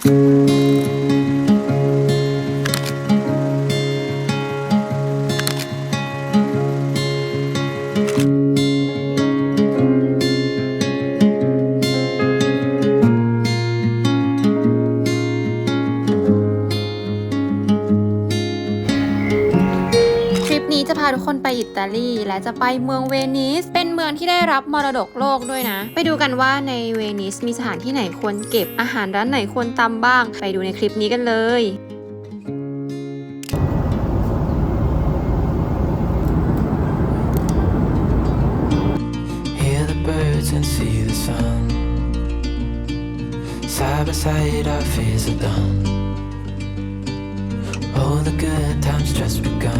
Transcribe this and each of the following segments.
ทริปนี้จะพาทุกคนไปอิตาลี และจะไปเมืองเวนิสเป มืองที่ได้รับมรดกโลกด้วยนะ ไปดูกันว่าในเวนิสมีสถานที่ไหนควรเก็บอาหารร้านไหนควรตำบ้าง ไปดูในคลิปนี้กันเลย Hear the birds and see the sun. Side by side, our fears are done. Oh, the good times just begun.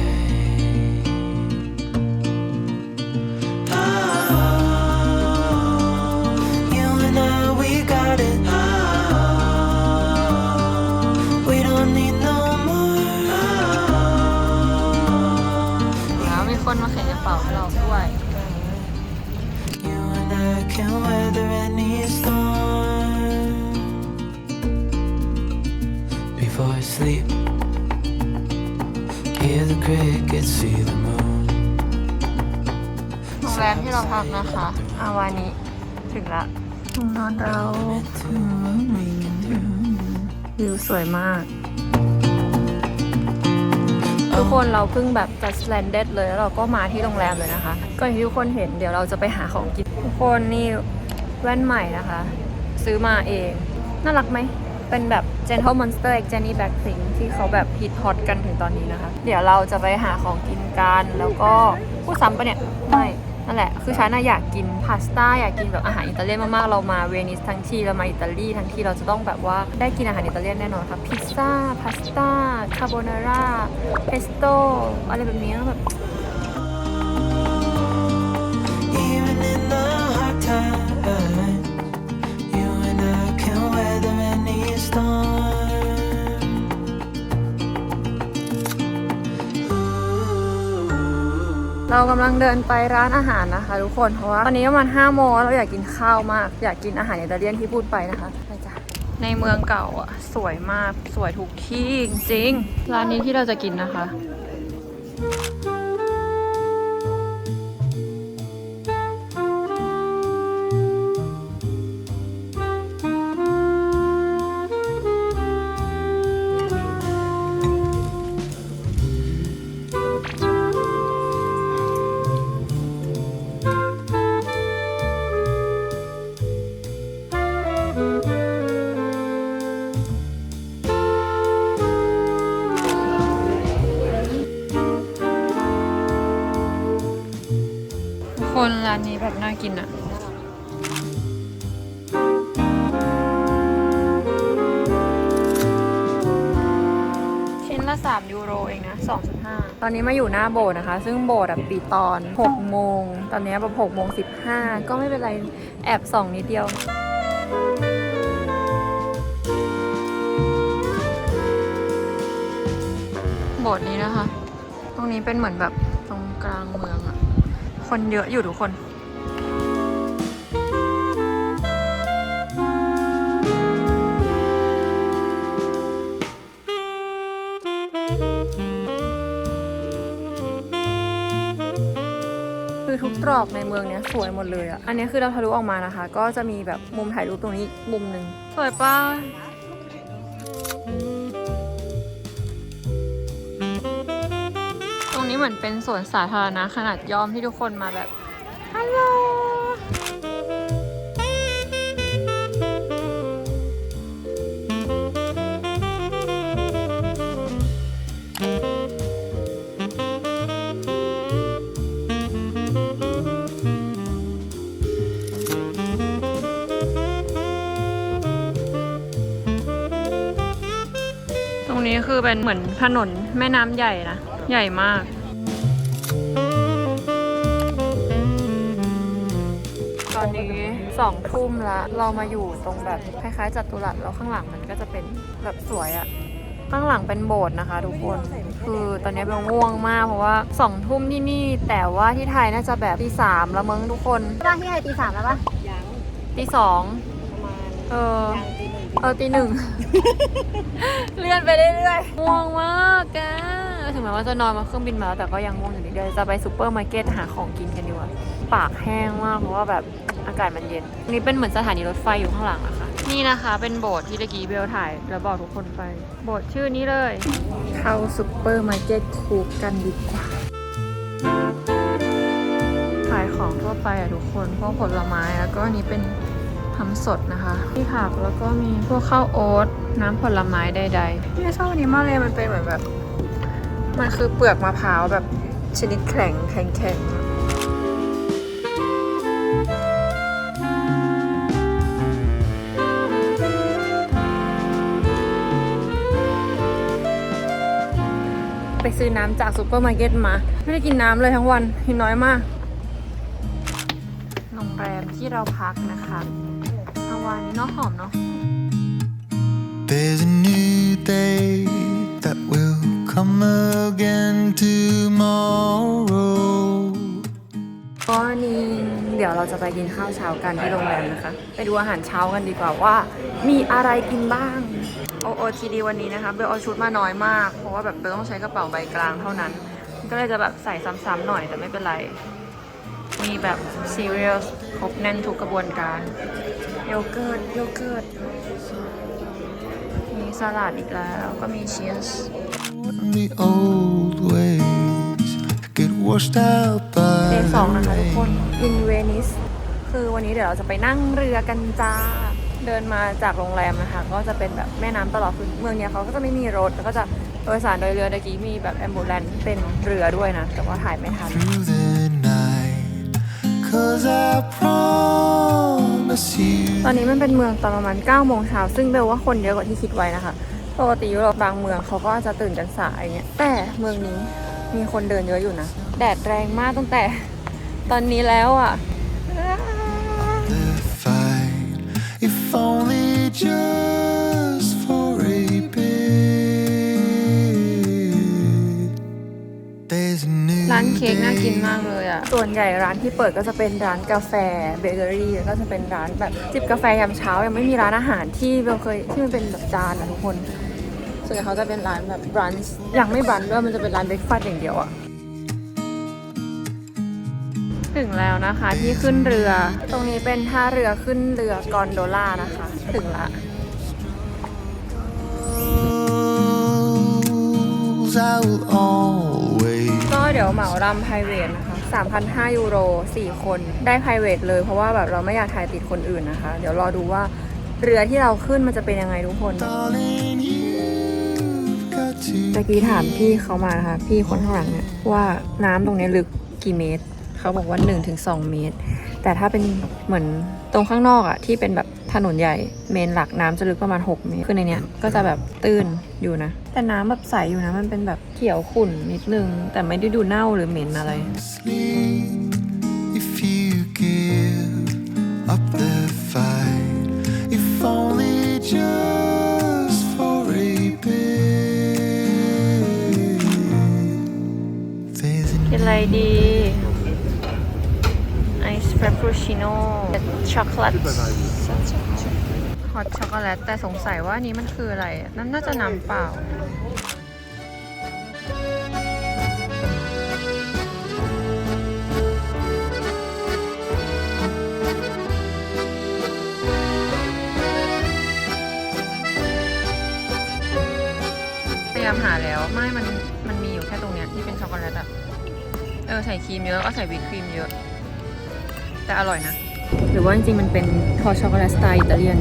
ป๋าให้เราด้วย You and I can weather any storm. Before I sleep, hear the crickets, see the moon. โรงแรมที่เราพักนะคะอาวานิถึงละห้องนอนเราวิวสวยมาก ทุกคนเราเพิ่งแบบจัดแลนเด็ดเลยแล้วเราก็มาที่โรงแรมเลยนะคะก็อย่างที่ทุกคนเห็นเดี๋ยวเราจะไปหาของกินทุกคนนี่แว่นใหม่นะคะ ซื้อมาเอง น่ารักไหมเป็นแบบ Gentle Monster X Jenny Blackpink ที่เขาแบบฮิตฮอตกันถึงตอนนี้นะคะ เดี๋ยวเราจะไปหาของกินกัน แล้วก็พูดซ้ำปะเนี่ย ไม่ นั่นแหละ คือฉันอะอยากกินพาสต้าอยากกินแบบอาหารอิตาเลียนมากๆ เรามาเวนิสทั้งทีเรามาอิตาลีทั้งทีเราจะต้องแบบว่าได้กินอาหารอิตาเลียนแน่นอนค่ะพิซซ่าพาสต้าคาโบนาร่าเพสโต้อะไรแบบนี้แบบากำลังเดินไปร้านอาหารนะคะ ทุกคนเพราะว่าตอนนี้ประมาณ5โมงเราอยากกินข้าวมาก อยากกินอาหารอิตาเลียนที่พูดไปนะคะไปจ้ะในเมืองเก่าอะสวยมากสวยทุกที่จริงร้านนี้ที่เราจะกินนะคะ กินอะชิ้นละ 3 ยูโรเองนะ 2.5 ตอนนี้มาอยู่หน้าโบสถ์นะคะ ซึ่งโบสถ์อะปิดตอน 6 โมง ตอนนี้แบบ6โมง 15 ก็ไม่เป็นไร แอบส่องนิดเดียวโบสถ์นี้นะคะ ตรงนี้เป็นเหมือนแบบตรงกลางเมืองอะคนเยอะอยู่ทุกคน รอกในเมืองเนี้ยสวยหมดเลยอะอันนี้คือเราทะลุออกมานะคะ ก็จะมีแบบมุมถ่ายรูปตรงนี้อีกมุมหนึ่งสวยปะตรงนี้เหมือนเป็นสวนสาธารณะขนาดย่อมที่ทุกคนมาแบบฮัลโหล เป็นเหมือนถนนแม่น้ำใหญ่นะ ใหญ่มากตอนนี้สองทุ่มละเรามาอยู่ตรงแบบคล้ายๆจัตุรัสแล้วข้างหลังมันก็จะเป็นแบบสวยอะข้างหลังเป็นโบสถ์นะคะ ทุกคน คือตอนนี้เป็นง่วงมากเพราะว่าสองทุ่มที่นี่ แต่ว่าที่ไทยน่าจะแบบตีสามแล้ะมึงทุกคนบ้านที่ไทยตีสามแล้วปะยังตีสองเออ เออตีหนึ่ง เลื่อนไปเรื่อยๆง่วงมากแกถึงแม้ว่าจะนอนมาเครื่องบินมาแล้วแต่ก็ยังง่วงอยู่ดีเดี๋ยวจะไปซูเปอร์มาร์เก็ตหาของกินกันดีกว่าปากแห้งมากเพราะว่าแบบอากาศมันเย็น นี่เป็นเหมือนสถานีรถไฟอยู่ข้างหลังนะคะนี่นะคะเป็นโบสถ์ที่ตะกี้เบลถ่าย แล้วบอกทุกคนไป โบสถ์ชื่อนี้เลย เข้าซูเปอร์มาร์เก็ตคูกันดีกว่าขายของทั่วไปอะทุกคนพวกผลไม้แล้วก็อันนี้เป็น ทำสดนะคะที่ผักแล้วก็มีพวกข้าวโอ๊ตน้ำผลไม้ใดๆที่ชอบอันนี้มากเลยมันเป็นเหมือนแบบ มันคือเปลือกมะพร้าวแบบชนิดแข็งแข็งแข็งไปซื้อน้ำจากซูเปอร์มาร์เก็ตมา ไม่ได้กินน้ำเลยทั้งวันกินน้อยมาก โรงแรมที่เราพักนะคะ ทางวันนี้เนาะหอมเนาะ There's a new day that will come again tomorrow. ก็นี่เดี๋ยวเราจะไปกินข้าวเช้ากันที่โรงแรมนะคะ ไปดูอาหารเช้ากันดีกว่าว่า มีอะไรกินบ้างโอโอทีดีวันนี้นะคะเบลเอาชุดมาน้อยมาก เพราะว่าแบบเบลต้องใช้กระเป๋าใบกลางเท่านั้น ก็เลยจะแบบใส่ซ้ำๆหน่อยแต่ไม่เป็นไร มีแบบซีเรียลครบแน่นทุกกระบวนการ โยเกิร์ต โยเกิร์ต มีสลัดอีกแล้ว ก็มีชีส When the old ways get washed out by เด the ย์สองนะคะทุกคน rain. in Venice คือวันนี้เดี๋ยวเราจะไปนั่งเรือกันจ้า เดินมาจากโรงแรมนะคะ ก็จะเป็นแบบแม่น้ำตลอดคือเมืองเนี้ยเขาก็จะไม่มีรถ แล้วก็จะโดยสารโดยเรือตะกี้มีแบบแอมบูเลนเป็นเรือด้วยนะ แต่ว่าถ่ายไม่ทัน through the night. Cause I promise you. ตอนนี้มันเป็นเมืองตอนประมาณ9โมงเช้าซึ่งเบลว่าคนเยอะกว่าที่คิดไว้นะคะปกติยุโรปบางเมืองเขาก็จะตื่นกันสายอย่างเงี้ยแต่เมืองนี้มีคนเดินเยอะอยู่นะ แดดแรงมากตั้งแต่ตอนนี้แล้วอะ the fight, if only just ร้านเค้กน่ากิน day มากเลยอะ ส่วนใหญ่ร้านที่เปิดก็จะเป็นร้านกาแฟเบเกอรี่แล้วก็จะเป็นร้านแบบจิบกาแฟยามเช้า ยังไม่มีร้านอาหารที่เราเคยที่มันเป็นแบบจานอะทุกคน ส่วนใหญ่เขาจะเป็นร้านแบบบรันช์ยังไม่บรันช์ด้วยมันจะเป็นร้านเบรกฟาสต์อย่างเดียวอะถึงแล้วนะคะที่ขึ้นเรือ ตรงนี้เป็นท่าเรือขึ้นเรือกอนโดล่านะคะ ถึงละ Rules I will always ก็ เหมารำ private นะคะ3,500ยูโร4 คน ได้ private เลย เพราะว่าแบบเราไม่อยากถ่ายติดคนอื่นนะคะ เดี๋ยวรอดูว่าเรือที่เราขึ้นมันจะเป็นยังไงทุกคนตะกี้ถามพี่เขามานะคะ พี่คนข้างหลังเนี่ยว่าน้ำตรงนี้ลึกกี่เมตร เขาบอกว่า 1-2 เมตร แต่ถ้าเป็นเหมือนตรงข้างนอกอะที่เป็นแบบ ถนนใหญ่เมนหลักน้ำจะลึกประมาณ 6 เมตรคือในเนี้ยก็จะแบบตื้นอยู่นะ แต่น้ำแบบใสอยู่นะมันเป็นแบบเขียวขุ่นนิดนึง แต่ไม่ได้ดูเน่าหรือเหม็นอะไร sleep if you give up the fight. If only just for a bit. There's กิน a อะไรดี ไอซ์เฟรปปูชิโน่ช็อกโกแลตฮ อตช็อกโกแลต แต่สงสัยว่าอันนี้มันคืออะไร นั่นน่าจะน้ำเปล่า พยายามหาแล้วไม่มันมันมีอยู่แค่ตรงเนี้ยที่เป็นช็อกโกแลตอะเออ ใส่ครีมเยอะก็ใส่วิปครีมเยอะ แต่อร่อยนะ หรือว่าจริงๆ มันเป็นทอช็อกโกแลตสไตล์อิตาเลียน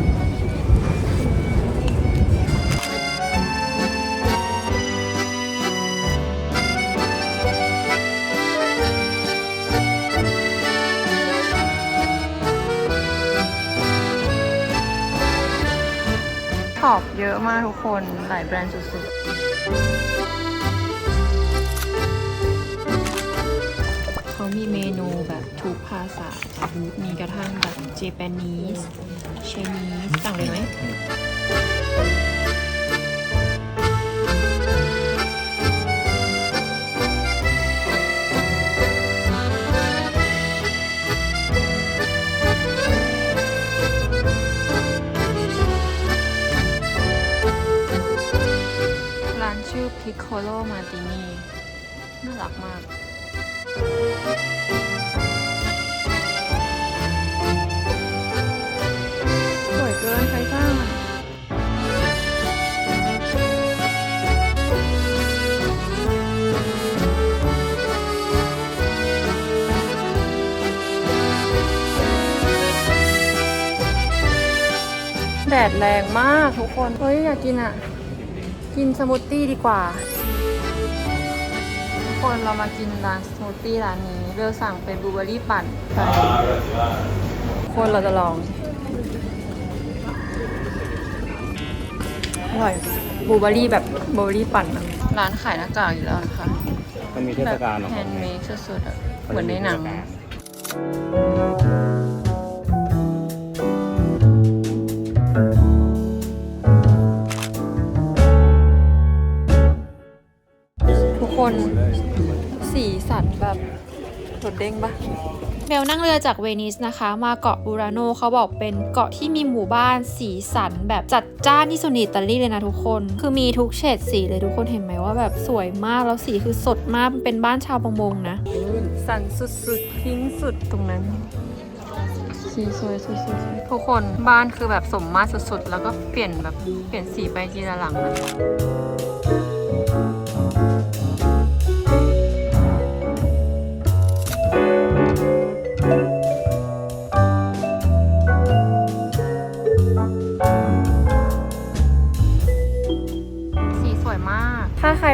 ช็อปเยอะมากทุกคน หลายแบรนด์สุดๆ เขามีเมนูแบบทุกภาษา มีกระทั่งแบบเจแปนิส เชนีส ต่างเลยไหมานชื่อ Piccolo Martini น่ารักมากสวยเกินใครสร้างอะแดดแรงมากทุกคน เฮ้ย อยากกินอะ กินสมูทตี้ดีกว่าทุกคนเรามากินร้านสมูทตี้ร้านนี้เลือกสั่งเป็นบลูเบอรี่ปั่นไปคนเราจะลองอร่อยบลูเบอรี่แบบบลูเบอรี่ปั่นอะร้านขายหน้ากากอยู่แล้วนะคะมันมีเทศกาลของแฮเขานด์ไงเมดสุดๆอะเหมือนในหนังทุ เด้งปะเบลนั่งเรือจากเวนิสนะคะ มาเกาะบูราโนเขาบอกเป็นเกาะที่มีหมู่บ้านสีสันแบบจัดจ้านที่สุดในอิตาลีเลยนะทุกคน คือมีทุกเฉดสีเลยทุกคนเห็นไหมว่าแบบสวยมากแล้วสีคือสดมากเป็นบ้านชาวประมงนะ สันสุดๆพิงค์สุดตรงนั้นสีสวยสุดๆทุกคนบ้านคือแบบสมมาตรสุดๆ แล้วก็เปลี่ยนแบบเปลี่ยนสีไปทีละหลังนะ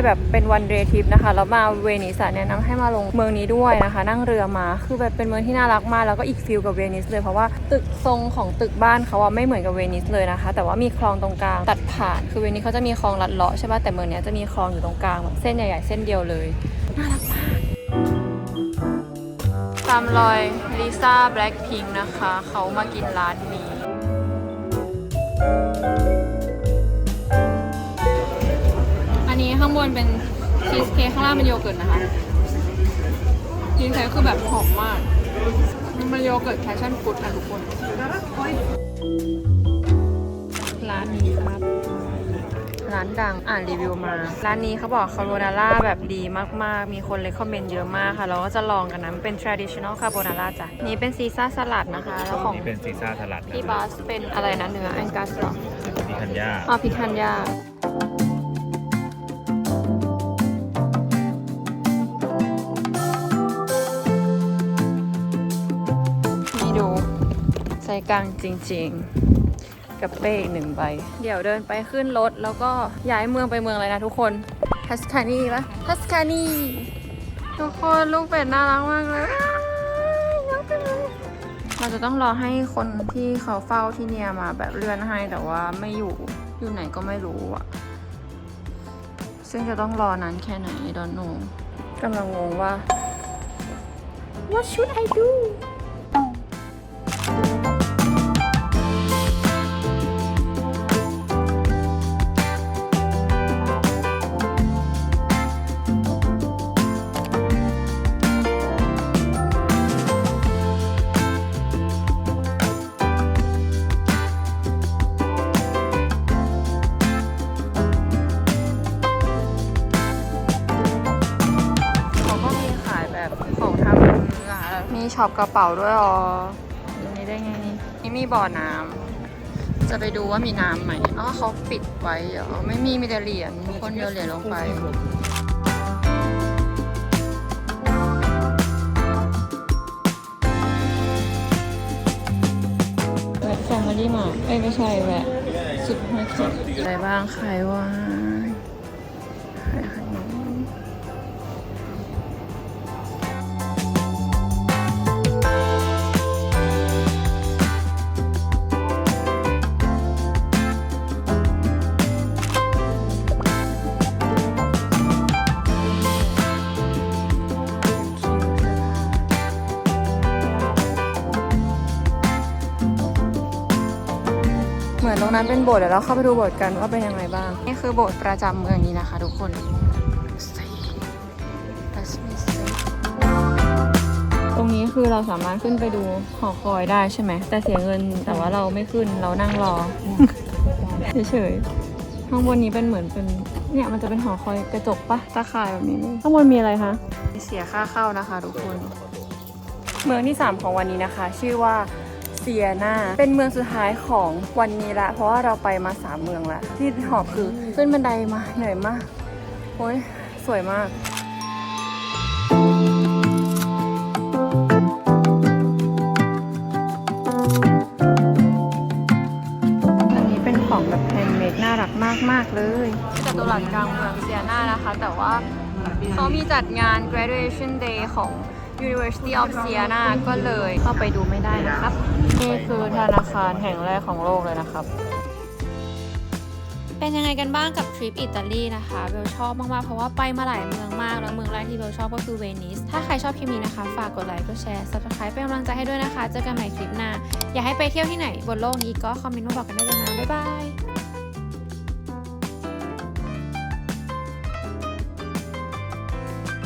แบบเป็นวันเดย์ทริปนะคะแล้วมาเวนิสอะแนะนำให้มาลงเมืองนี้ด้วยนะคะ นั่งเรือมาคือแบบเป็นเมืองที่น่ารักมากแล้วก็อีกฟิลกับเวนิสเลยเพราะว่าตึกทรงของตึกบ้านเขาอะไม่เหมือนกับเวนิสเลยนะคะ แต่ว่ามีคลองตรงกลางตัดผ่านคือเวนิสเขาจะมีคลองลัดเลาะใช่ป่ะแต่เมืองนี้จะมีคลองอยู่ตรงกลางแบบเส้นใหญ่ๆเส้นเดียวเลยน่ารักมากตามรอยลิซ่าแบล็คพิงค์นะคะ เขามากินร้านนี้ นนี้ข้างบนเป็นชีสเค้กข้างล่างเป็นโยเกิร์ตนะคะชีสเค้กคือแบบหอมมาก มันเป็นโยเกิร์ตแพชชั่นฟรุตนะทุกคน ร้านนี้ครับ ร้านดังอ่านรีวิวมา ร้านนี้เขาบอกคาโบนาร่าแบบดีมากๆ มีคนเลยคอมเมนต์เยอะมากค่ะ เราก็จะลองกันนะมันเป็น traditional คาโบนาร่าจ้ะ นี่เป็นซีซ่าสลัดนะคะ แล้วของนี่เป็นซีซ่าสลัดนะพี่บาสเป็นอะไรนะเนื้อแองกัสหรอมีธัญญาอ๋อพิคันยา กลางจริง ๆ กับเป้อีกหนึ่งใบ เดี๋ยวเดินไปขึ้นรถ แล้วก็ย้ายเมืองไปเมืองอะไรนะทุกคนทัสคานีปะทัสคานีทุกคนลูกเป็ดน่ารักมากเลยอ้ายน่ารักจังเลยเราจะต้องรอให้คนที่เขาเฝ้าที่เนี่ยมาแบบเลื่อนให้แต่ว่าไม่อยู่อยู่ไหนก็ไม่รู้อะซึ่งจะต้องรอนานแค่ไหนดอนโนกำลังงงว่า What should I do ช็อปกระเป๋าด้วยอ๋ออันนี้ได้ไงนี่นี่มีบ่อน้ำ จะไปดูว่ามีน้ำไหมอ๋อเขาปิดไว้เหรอไม่มีมีแต่เหรียญมีคนโยนเหรียญลงไปแวะแฟมิลี่มาเอ้ยไม่ใช่แวะสุดห้าคิดอะไรบ้างใครว่า นั้นเป็นโบสถ์เดี๋ยวเราเข้าไปดูโบสถ์กันว่าเป็นยังไงบ้าง นี่คือโบสถ์ประจำเมืองนี้นะคะ ทุกคน Let me see ตรงนี้คือเราสามารถขึ้นไปดูหอคอยได้ใช่ไหม แต่เสียเงินแต่ว่าเราไม่ขึ้นเรานั่งรอเฉยๆข้างบนนี้เป็นเหมือนเป็นเนี่ยมันจะเป็นหอคอยกระจกปะตาข่ายแบบนี้เลยข้างบนมีอะไรคะเสียค่าเข้านะคะ ทุกคน เมืองที่ 3 ของวันนี้นะคะ ชื่อว่าเซียนาเป็นเมืองสุดท้ายของวันนี้ละ เพราะว่าเราไปมา3เมืองละที่หอบคือขึ้นบันไดมาเหนื่อยมากโอ้ยสวยมากอันนี้เป็นของแบบแฮนด์เมดน่ารักมากมากเลยจัตุรัสกลางเมืองเซียนานะคะ แต่ว่าเขามีจัดงาน graduation day ของ University of Siena ก็เลยเข้าไปดูไม่ได้นะครับ นี่คือธนาคารแห่งแรกของโลกเลยนะครับ เป็นยังไงกันบ้างกับทริปอิตาลีนะคะเบลชอบมาก ๆ เพราะว่าไปมาหลายเมืองมาก แล้วเมืองแรกที่เบลชอบก็คือเวนิส ถ้าใครชอบคลิปนี้นะคะ ฝากกดไลค์กดแชร์ subscribe เป็นกำลังใจให้ด้วยนะคะ เจอกันใหม่คลิปหน้า อยากให้ไปเที่ยวที่ไหนบนโลกนี้ก็คอมเมนต์มาบอกกันได้เลยนะบ๊ายบาย